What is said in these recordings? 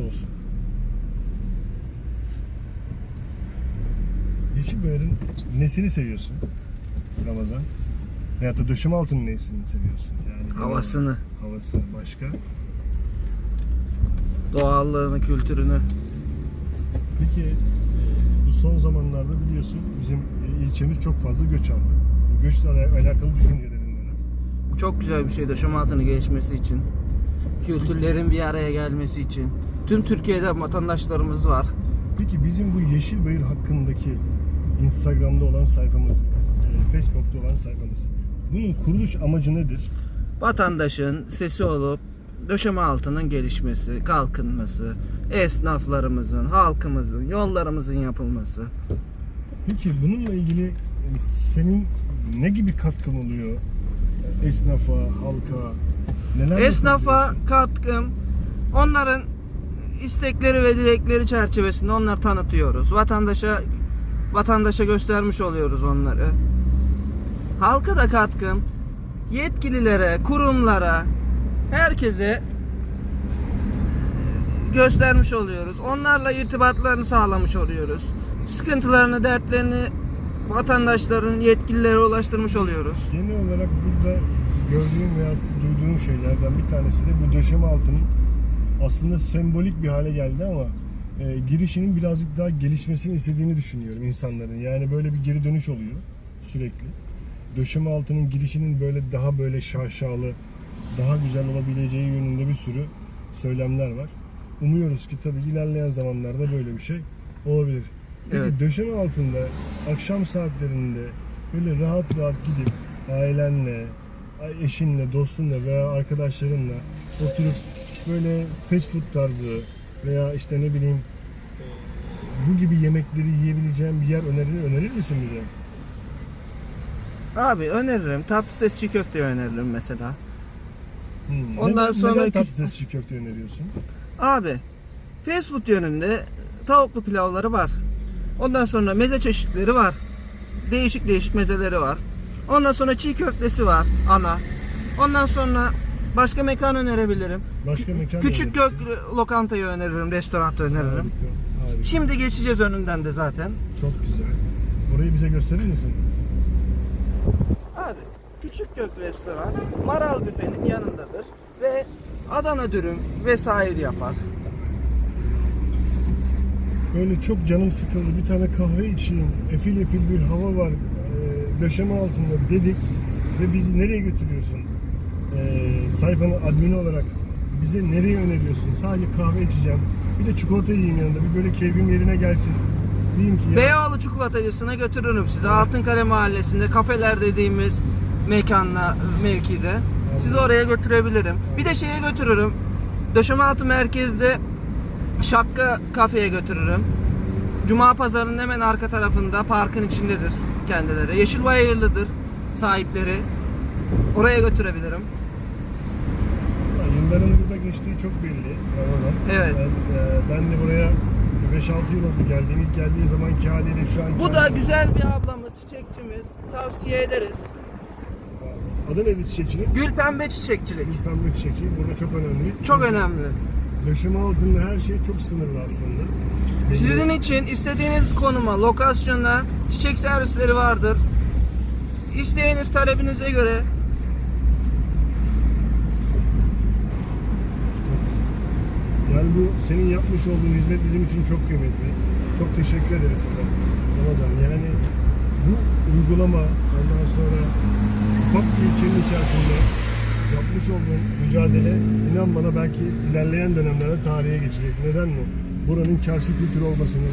olsun. Yeşilbayır'ın nesini seviyorsun Ramazan? Veyahut da döşeme altının nesini seviyorsun? Yani Havasını. Havasını başka. Doğallığını, kültürünü. Peki e, bu son zamanlarda biliyorsun bizim e, ilçemiz çok fazla göç aldı. Bu göçle ala- alakalı düşüncelerin neler? Bu çok güzel bir şey döşeme altını gelişmesi için. Kültürlerin bir araya gelmesi için. Tüm Türkiye'de vatandaşlarımız var. Peki bizim bu Yeşilbayır hakkındaki Instagram'da olan sayfamız, e, Facebook'ta olan sayfamız. Bunun kuruluş amacı nedir? Vatandaşın sesi olup döşeme altının gelişmesi, kalkınması, esnaflarımızın, halkımızın, yollarımızın yapılması. Peki bununla ilgili e, senin ne gibi katkın oluyor esnafa, halka? Neler Esnafa katkım onların istekleri ve dilekleri çerçevesinde onları tanıtıyoruz. Vatandaşa vatandaşa göstermiş oluyoruz onları. Halka da katkım yetkililere, kurumlara, herkese göstermiş oluyoruz. Onlarla irtibatlarını sağlamış oluyoruz. Sıkıntılarını, dertlerini vatandaşların yetkililere ulaştırmış oluyoruz. Genel olarak burada gördüğüm veya duyduğum şeylerden bir tanesi de bu döşeme altının aslında sembolik bir hale geldi ama e, girişinin birazcık daha gelişmesini istediğini düşünüyorum insanların. Yani böyle bir geri dönüş oluyor sürekli. Döşeme altının girişinin böyle daha böyle şaşalı, daha güzel olabileceği yönünde bir sürü söylemler var. Umuyoruz ki tabii ilerleyen zamanlarda böyle bir şey olabilir. Peki Evet. döşeme altında akşam saatlerinde böyle rahat rahat gidip ailenle, eşinle, dostunla veya arkadaşlarınla oturup böyle fast food tarzı veya işte ne bileyim e, bu gibi yemekleri yiyebileceğim bir yer önerir, önerir misin bize? Abi öneririm. Tatlı ses çiğ köfte öneririm mesela. Hmm. Ondan neden, sonraki- neden tatlı çiğ köfte öneriyorsun? Abi fast food yönünde tavuklu pilavları var. Ondan sonra meze çeşitleri var. Değişik değişik mezeleri var. Ondan sonra çiğ köftesi var ana. Ondan sonra başka mekan önerebilirim. Başka mekan Küçük gök lokantayı öneririm, restoran öneririm. Harika, harika. Şimdi geçeceğiz önünden de zaten. Çok güzel. Orayı bize gösterir misin? Abi küçük gök restoran Maral büfenin yanındadır ve Adana dürüm vesaire yapar. Böyle çok canım sıkıldı. Bir tane kahve içeyim. Efil efil bir hava var. Döşeme altında dedik. Ve bizi nereye götürüyorsun? Ee, sayfanın admini olarak bize nereye öneriyorsun? Sadece kahve içeceğim. Bir de çikolata yiyeyim yanında. Bir böyle keyfim yerine gelsin. Diyeyim ki ya. Beyoğlu çikolatacısına götürürüm sizi. Altınkale mahallesinde kafeler dediğimiz mekanla mevkide. Sizi oraya götürebilirim. Bir de şeye götürürüm. Döşemealtı merkezde Şapka kafeye götürürüm. Cuma pazarının hemen arka tarafında parkın içindedir kendileri. Yeşilbayırlıdır sahipleri. Oraya götürebilirim. Yılların burada geçtiği çok belli. Ramazan. Evet. Ben, e, ben de buraya 5-6 yıl oldu geldiğim. İlk geldiğim zamanki haliyle şu an. Bu da güzel bir ablamız, çiçekçimiz. Tavsiye ederiz. Adı nedir çiçekçinin? Gül pembe çiçekçilik. Bir pembe çiçeği. Burada çok önemli. Çok önemli. Döşeme altında her şey çok sınırlı aslında. Sizin için istediğiniz konuma, lokasyona çiçek servisleri vardır. İsteğiniz, talebinize göre Yani bu senin yapmış olduğun hizmet bizim için çok kıymetli. Çok teşekkür ederiz sana. Ramazan. Yani bu uygulama ondan sonra ufak bir ilçenin içerisinde yapmış olduğun mücadele inan bana belki ilerleyen dönemlerde tarihe geçecek. Neden mi? Buranın çarşı kültürü olmasını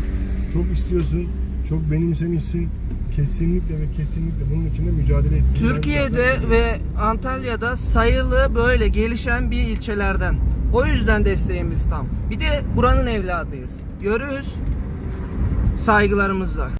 çok istiyorsun, çok benimsemişsin. Kesinlikle ve kesinlikle bunun için de mücadele ben Türkiye'de ve Antalya'da sayılı böyle gelişen bir ilçelerden. O yüzden desteğimiz tam. Bir de buranın evladıyız. Görüyoruz. Saygılarımızla.